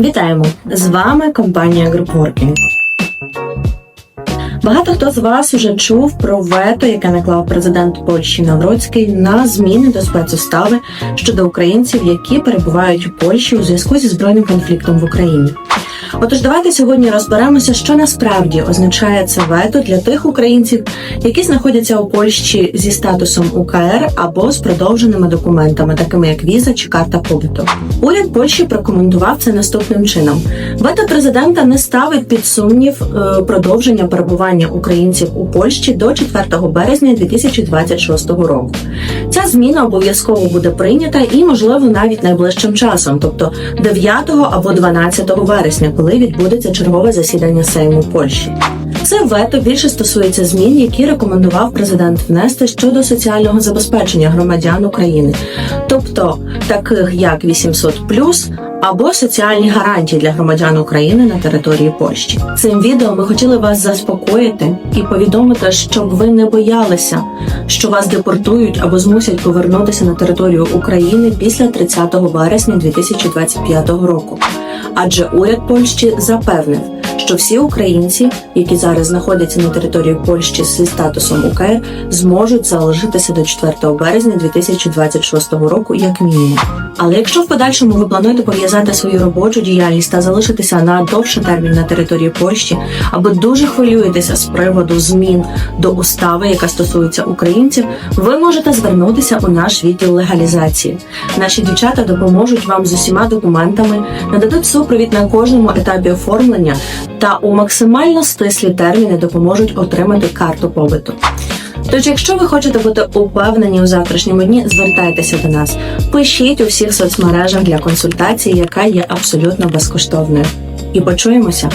Вітаємо! З вами компанія Групворкінг. Багато хто з вас уже чув про вето, яке наклав президент Польщі Навроцький на зміни до спецустави щодо українців, які перебувають у Польщі у зв'язку зі збройним конфліктом в Україні. Отож, давайте сьогодні розберемося, що насправді означає це вето для тих українців, які знаходяться у Польщі зі статусом УКР або з продовженими документами, такими як віза чи карта побуту. Уряд Польщі прокоментував це наступним чином: вето президента не ставить під сумнів е, продовження перебування українців у Польщі до 4 березня 2026 року. Ця зміна обов'язково буде прийнята і, можливо, навіть найближчим часом, тобто 9 або 12 вересня, коли відбудеться чергове засідання Сейму Польщі. Це вето більше стосується змін, які рекомендував президент внести щодо соціального забезпечення громадян України, тобто таких як 800+, або соціальні гарантії для громадян України на території Польщі. Цим відео ми хотіли вас заспокоїти і повідомити, щоб ви не боялися, що вас депортують або змусять повернутися на територію України після 30 вересня 2025 року. Адже уряд Польщі запевнив, що всі українці, які зараз знаходяться на території Польщі зі статусом УКР, зможуть залишитися до 4 березня 2026 року, як мінімум. Але якщо в подальшому ви плануєте пов'язати свою робочу діяльність та залишитися на довший термін на території Польщі, або дуже хвилюєтеся з приводу змін до устави, яка стосується українців, ви можете звернутися у наш відділ легалізації. Наші дівчата допоможуть вам з усіма документами, нададуть супровід на кожному етапі оформлення та у максимально стислі терміни допоможуть отримати карту побиту. Тож, якщо ви хочете бути упевнені у завтрашньому дні, звертайтеся до нас, пишіть у всіх соцмережах для консультації, яка є абсолютно безкоштовною. І почуємося.